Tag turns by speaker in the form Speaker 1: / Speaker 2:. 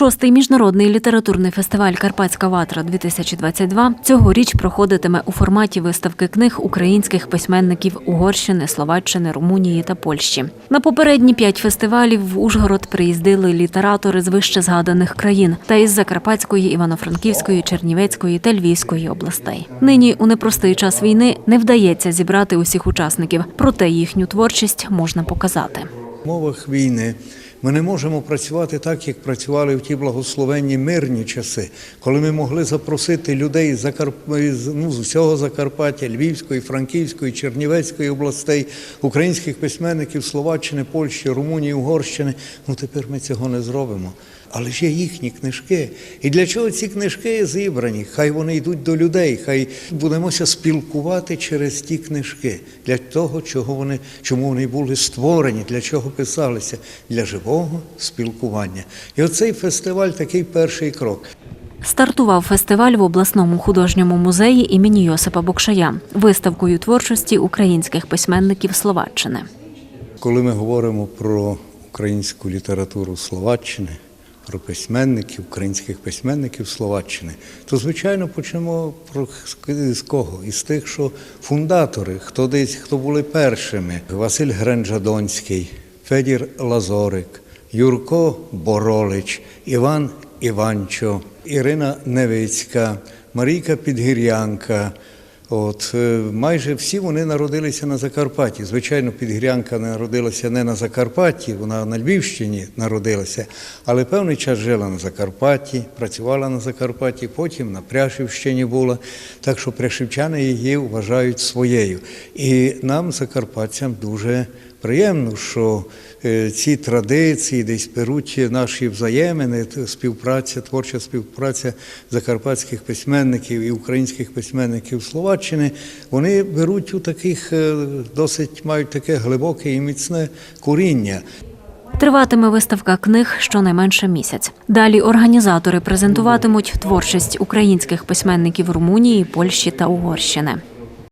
Speaker 1: Шостий міжнародний літературний фестиваль Карпатська ватра 2022 цьогоріч проходитиме у форматі виставки книг українських письменників Угорщини, Словаччини, Румунії та Польщі. На попередні п'ять фестивалів в Ужгород приїздили літератори з вище згаданих країн та із Закарпатської, Івано-Франківської, Чернівецької та Львівської областей. Нині у непростий час війни не вдається зібрати усіх учасників, проте їхню творчість можна показати.
Speaker 2: В умовах війни ми не можемо працювати так, як працювали в ті благословенні мирні часи, коли ми могли запросити людей з, ну, з усього Закарпаття, Львівської, Франківської, Чернівецької областей, українських письменників Словаччини, Польщі, Румунії, Угорщини. Ну тепер ми цього не зробимо. Але ж є їхні книжки. І для чого ці книжки зібрані? Хай вони йдуть до людей, хай будемося спілкувати через ті книжки, для того, чого вони, чому вони були створені, для чого писалися, для живого спілкування. І оцей фестиваль такий перший крок.
Speaker 1: Стартував фестиваль в обласному художньому музеї імені Йосипа Бокшая виставкою творчості українських письменників Словаччини.
Speaker 2: Коли ми говоримо про українську літературу Словаччини, про письменників, українських письменників Словаччини, то звичайно почнемо про з кого? Із тих, що фундатори, хто десь хто були першими: Василь Гренджадонський, Федір Лазорик, Юрко Боролич, Іван Іванчо, Ірина Невицька, Марійка Підгір'янка. От е, майже всі вони народилися на Закарпатті. Звичайно, Підгірянка народилася не на Закарпатті, вона на Львівщині народилася, але певний час жила на Закарпатті, працювала на Закарпатті, потім на Пряшівщині була. Так що пряшівчани її вважають своєю. І нам, закарпатцям, дуже приємно, що е, ці традиції десь беруть наші взаємини, співпраця, творча співпраця закарпатських письменників і українських письменників Словаччини, вони беруть у таких е, досить мають таке глибоке і міцне коріння.
Speaker 1: Триватиме виставка книг щонайменше місяць. Далі організатори презентуватимуть творчість українських письменників Румунії, Польщі та Угорщини.